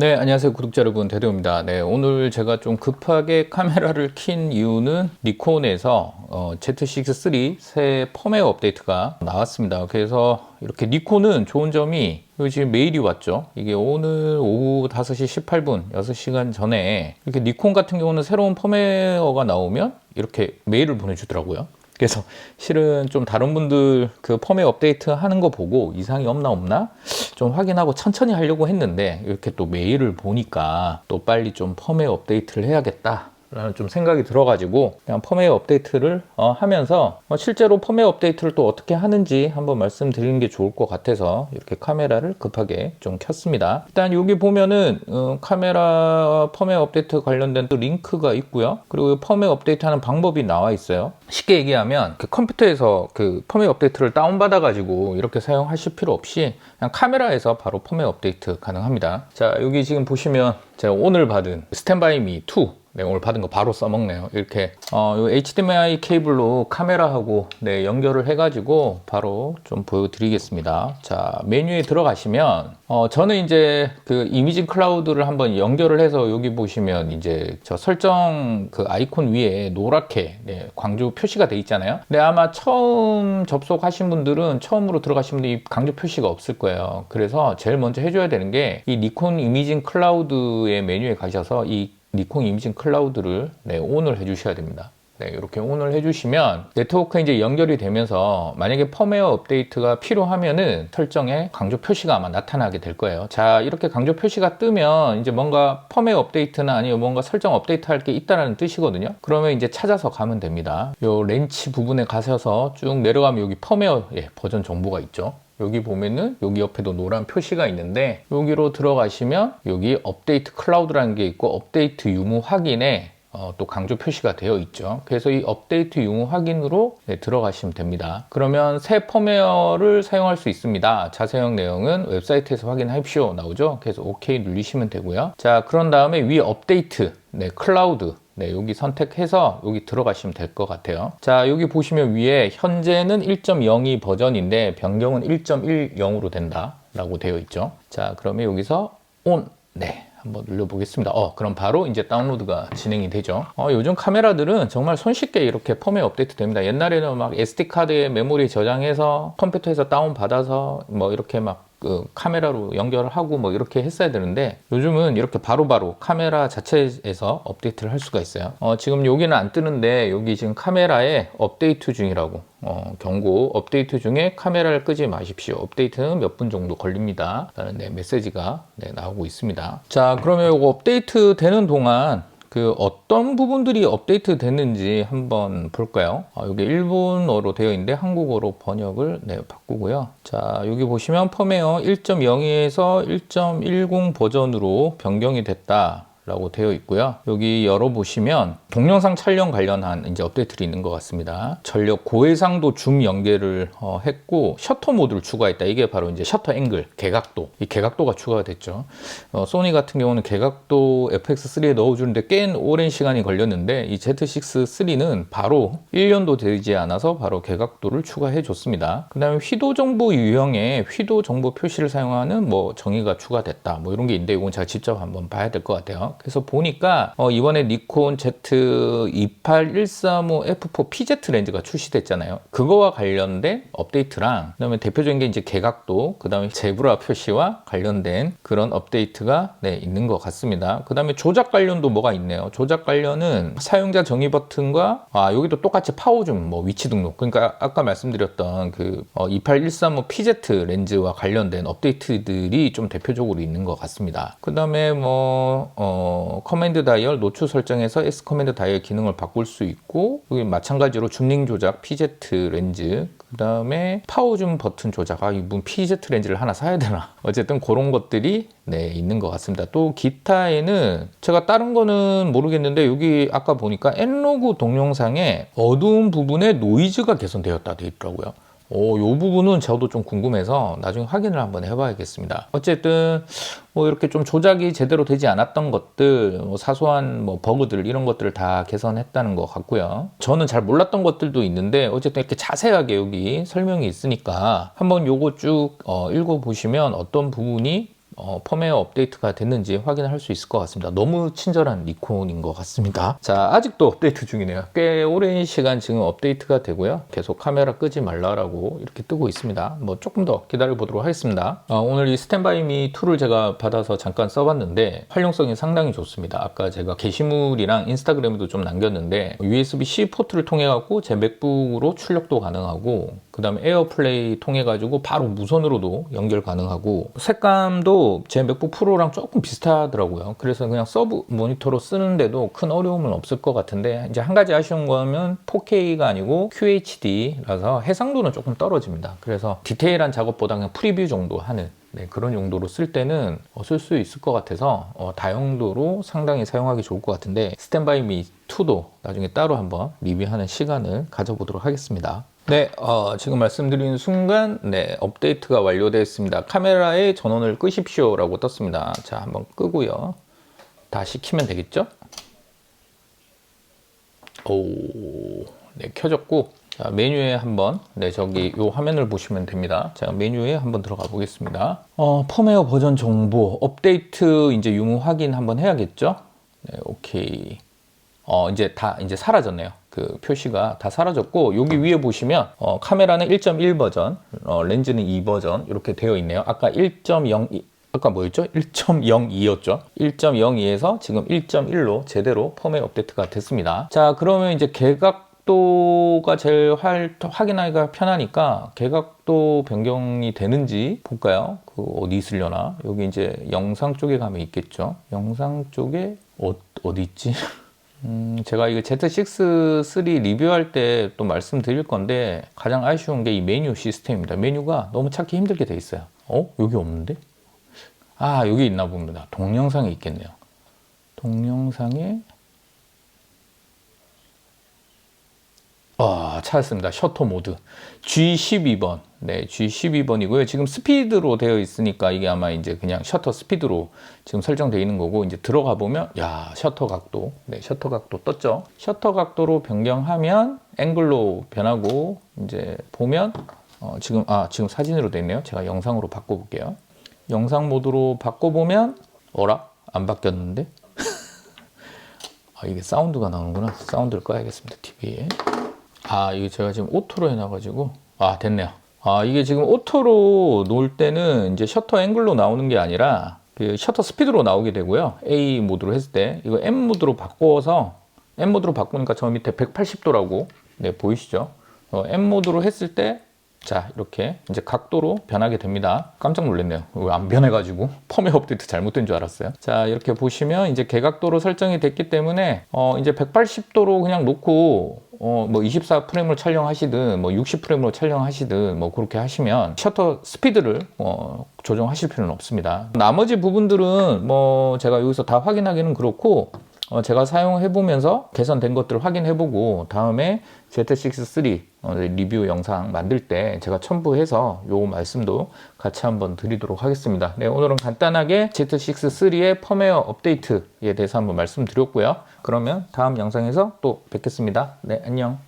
네, 안녕하세요. 구독자 여러분, 대도입니다. 네, 오늘 제가 좀 급하게 카메라를 킨 이유는 니콘에서 어, Z6 III 새 펌웨어 업데이트가 나왔습니다. 그래서 이렇게 니콘은 좋은 점이 지금 메일이 왔죠. 이게 오늘 오후 5시 18분, 6시간 전에 이렇게 니콘 같은 경우는 새로운 펌웨어가 나오면 이렇게 메일을 보내주더라고요. 그래서 실은 좀 다른 분들 그 펌웨어 업데이트 하는 거 보고 이상이 없나 없나 좀 확인하고 천천히 하려고 했는데 이렇게 또 메일을 보니까 또 빨리 좀 펌웨어 업데이트를 해야겠다. 라는 좀 생각이 들어가지고 그냥 펌웨어 업데이트를 어, 하면서 어, 실제로 펌웨어 업데이트를 또 어떻게 하는지 한번 말씀드리는 게 좋을 것 같아서 이렇게 카메라를 급하게 좀 켰습니다. 일단 여기 보면은 어, 카메라 펌웨어 업데이트 관련된 또 링크가 있고요. 그리고 펌웨어 업데이트 하는 방법이 나와 있어요. 쉽게 얘기하면 그 컴퓨터에서 그 펌웨어 업데이트를 다운받아 가지고 이렇게 사용하실 필요 없이 그냥 카메라에서 바로 펌웨어 업데이트 가능합니다. 자 여기 지금 보시면 제가 오늘 받은 스탠바이 미 2 네, 오늘 받은 거 바로 써먹네요. 이렇게 어, 요 HDMI 케이블로 카메라하고 네, 연결을 해가지고 바로 좀 보여드리겠습니다. 자 메뉴에 들어가시면 어, 저는 이제 그 이미지 클라우드를 한번 연결을 해서 여기 보시면 이제 저 설정 그 아이콘 위에 노랗게 네, 광주 표시가 돼 있잖아요. 근데 아마 처음 접속하신 분들은 처음으로 들어가신 분들이 강조 표시가 없을 거예요. 그래서 제일 먼저 해줘야 되는 게 이 니콘 이미징 클라우드의 메뉴에 가셔서 이 니콘 이미징 클라우드를 네, 온을 해주셔야 됩니다. 네, 이렇게 온을 해주시면 네트워크 이제 연결이 되면서 만약에 펌웨어 업데이트가 필요하면은 설정에 강조 표시가 아마 나타나게 될 거예요. 자, 이렇게 강조 표시가 뜨면 이제 뭔가 펌웨어 업데이트나 아니면 뭔가 설정 업데이트 할 게 있다라는 뜻이거든요. 그러면 이제 찾아서 가면 됩니다. 요 렌치 부분에 가셔서 쭉 내려가면 여기 펌웨어 예, 버전 정보가 있죠. 여기 보면은 여기 옆에도 노란 표시가 있는데 여기로 들어가시면 여기 업데이트 클라우드라는 게 있고 업데이트 유무 확인에 어, 또 강조 표시가 되어 있죠. 그래서 이 업데이트 유무 확인으로 네, 들어가시면 됩니다. 그러면 새 펌웨어를 사용할 수 있습니다. 자세한 내용은 웹사이트에서 확인하십시오. 나오죠? 그래서 OK 누르시면 되고요. 자, 그런 다음에 위 업데이트, 네, 클라우드 네, 여기 선택해서 여기 들어가시면 될 것 같아요. 자, 여기 보시면 위에 현재는 1.02 버전인데 변경은 1.10으로 된다라고 되어 있죠. 자, 그러면 여기서 on. 네. 한번 눌러보겠습니다. 어, 그럼 바로 이제 다운로드가 진행이 되죠. 어, 요즘 카메라들은 정말 손쉽게 이렇게 펌웨어 업데이트 됩니다. 옛날에는 막 SD카드에 메모리 저장해서 컴퓨터에서 다운받아서 뭐 이렇게 막 그 카메라로 연결을 하고 뭐 이렇게 했어야 되는데 요즘은 이렇게 바로바로 바로 카메라 자체에서 업데이트를 할 수가 있어요. 어, 지금 여기는 안 뜨는데 여기 지금 카메라에 업데이트 중이라고 어, 경고 업데이트 중에 카메라를 끄지 마십시오. 업데이트는 몇 분 정도 걸립니다. 라는 네, 메시지가 네, 나오고 있습니다. 자 그러면 이거 업데이트 되는 동안 그 어떤 부분들이 업데이트 됐는지 한번 볼까요? 아, 여기 일본어로 되어 있는데 한국어로 번역을 네, 바꾸고요. 자, 여기 보시면 펌웨어 1.02에서 1.10 버전으로 변경이 됐다. 라고 되어 있고요. 여기 열어보시면 동영상 촬영 관련한 이제 업데이트가 있는 것 같습니다. 전력 고해상도 줌 연계를 어, 했고 셔터 모드를 추가했다. 이게 바로 이제 셔터 앵글, 개각도. 이 개각도가 추가가 됐죠. 어, 소니 같은 경우는 개각도 FX3에 넣어주는데 꽤 오랜 시간이 걸렸는데 이 Z6-3는 바로 1년도 되지 않아서 바로 개각도를 추가해 줬습니다. 그 다음에 휘도 정보 유형에 휘도 정보 표시를 사용하는 뭐 정의가 추가됐다. 뭐 이런 게 있는데 이건 제가 직접 한번 봐야 될 것 같아요. 그래서 보니까 어, 이번에 니콘 Z28135F4 PZ 렌즈가 출시됐잖아요. 그거와 관련된 업데이트랑 그다음에 대표적인 게 이제 개각도, 그다음에 제브라 표시와 관련된 그런 업데이트가 네, 있는 것 같습니다. 그다음에 조작 관련도 뭐가 있네요. 조작 관련은 사용자 정의 버튼과 아, 여기도 똑같이 파워줌 뭐 위치 등록. 그러니까 아까 말씀드렸던 그 어, 28135 PZ 렌즈와 관련된 업데이트들이 좀 대표적으로 있는 것 같습니다. 그다음에 뭐 어, 어, 커맨드 다이얼 노출 설정에서 S 커맨드 다이얼 기능을 바꿀 수 있고 여기 마찬가지로 줌링 조작 PZ 렌즈 그 다음에 파워줌 버튼 조작. 아 이분 PZ 렌즈를 하나 사야 되나? 어쨌든 그런 것들이 네 있는 것 같습니다. 또 기타에는 제가 다른 거는 모르겠는데 여기 아까 보니까 엔로그 동영상에 어두운 부분에 노이즈가 개선되었다 되어 있더라고요 오, 요 부분은 저도 좀 궁금해서 나중에 확인을 한번 해봐야겠습니다. 어쨌든 뭐 이렇게 좀 조작이 제대로 되지 않았던 것들, 뭐 사소한 뭐 버그들 이런 것들을 다 개선했다는 것 같고요. 저는 잘 몰랐던 것들도 있는데 어쨌든 이렇게 자세하게 여기 설명이 있으니까 한번 요거 쭉 어, 읽어보시면 어떤 부분이 어, 펌웨어 업데이트가 됐는지 확인할 수 있을 것 같습니다. 너무 친절한 니콘인 것 같습니다. 자, 아직도 업데이트 중이네요. 꽤 오랜 시간 지금 업데이트가 되고요. 계속 카메라 끄지 말라라고 이렇게 뜨고 있습니다. 뭐 조금 더 기다려 보도록 하겠습니다. 어, 오늘 이 스탠바이미 2를 제가 받아서 잠깐 써봤는데 활용성이 상당히 좋습니다. 아까 제가 게시물이랑 인스타그램에도 좀 남겼는데 USB-C 포트를 통해 갖고 제 맥북으로 출력도 가능하고 그 다음에 에어플레이 통해 가지고 바로 무선으로도 연결 가능하고 색감도 제 맥북 프로랑 조금 비슷하더라고요. 그래서 그냥 서브 모니터로 쓰는데도 큰 어려움은 없을 것 같은데 이제 한 가지 아쉬운 거는 4K가 아니고 QHD라서 해상도는 조금 떨어집니다. 그래서 디테일한 작업보다 그냥 프리뷰 정도 하는 네, 그런 용도로 쓸 때는 어, 쓸수 있을 것 같아서 어, 다용도로 상당히 사용하기 좋을 것 같은데 스탠바이 미 2도 나중에 따로 한번 리뷰하는 시간을 가져보도록 하겠습니다. 네, 어, 지금 말씀드린 순간 네, 업데이트가 완료되었습니다. 카메라의 전원을 끄십시오라고 떴습니다. 자, 한번 끄고요. 다시 키면 되겠죠? 오, 네, 켜졌고 자, 메뉴에 한번 네 저기 요 화면을 보시면 됩니다. 자 메뉴에 한번 들어가 보겠습니다. 어, 펌웨어 버전 정보 업데이트 이제 유무 확인 한번 해야겠죠? 네 오케이. 어 이제 다 이제 사라졌네요. 그 표시가 다 사라졌고 여기 위에 보시면 어, 카메라는 1.1 버전, 어, 렌즈는 2 버전 이렇게 되어 있네요. 아까 1.0 아까 뭐였죠? 1.02였죠. 1.02에서 지금 1.1로 제대로 펌웨어 업데이트가 됐습니다. 자, 그러면 이제 개각도가 제일 활, 확인하기가 편하니까 개각도 변경이 되는지 볼까요? 그 어디 있으려나? 여기 이제 영상 쪽에 가면 있겠죠. 영상 쪽에 어, 어디 있지? 음, 제가 이거 Z6 3 리뷰할 때 또 말씀드릴 건데 가장 아쉬운 게 이 메뉴 시스템입니다. 메뉴가 너무 찾기 힘들게 돼 있어요. 어? 여기 없는데? 아, 여기 있나 봅니다. 동영상에 있겠네요. 동영상에 아, 찾았습니다. 셔터 모드. G12번. 네, G12번이고요. 지금 스피드로 되어 있으니까 이게 아마 이제 그냥 셔터 스피드로 지금 설정되어 있는 거고, 이제 들어가 보면, 야, 셔터 각도. 네, 셔터 각도 떴죠. 셔터 각도로 변경하면 앵글로 변하고, 이제 보면, 어, 지금, 아, 지금 사진으로 되어 있네요. 제가 영상으로 바꿔 볼게요. 영상 모드로 바꿔 보면, 어라? 안 바뀌었는데? 아, 이게 사운드가 나오는구나. 사운드를 꺼야겠습니다. TV에. 아, 이게 제가 지금 오토로 해놔가지고. 아, 됐네요. 아, 이게 지금 오토로 놓을 때는 이제 셔터 앵글로 나오는 게 아니라 그 셔터 스피드로 나오게 되고요. A 모드로 했을 때. 이거 M 모드로 바꿔서 M 모드로 바꾸니까 저 밑에 180도라고 네, 보이시죠? 어, M 모드로 했을 때 자, 이렇게 이제 각도로 변하게 됩니다. 깜짝 놀랐네요. 왜 안 변해가지고 펌웨어 업데이트 잘못된 줄 알았어요. 자, 이렇게 보시면 이제 개각도로 설정이 됐기 때문에 어, 이제 180도로 그냥 놓고 어, 뭐 24프레임으로 촬영하시든 뭐 60프레임으로 촬영하시든 뭐 그렇게 하시면 셔터 스피드를 어, 조정하실 필요는 없습니다. 나머지 부분들은 뭐 제가 여기서 다 확인하기는 그렇고 어, 제가 사용해 보면서 개선된 것들을 확인해 보고 다음에 Z6 3 리뷰 영상 만들 때 제가 첨부해서 요 말씀도 같이 한번 드리도록 하겠습니다. 네, 오늘은 간단하게 Z6 3의 펌웨어 업데이트에 대해서 한번 말씀드렸고요. 그러면 다음 영상에서 또 뵙겠습니다. 네, 안녕.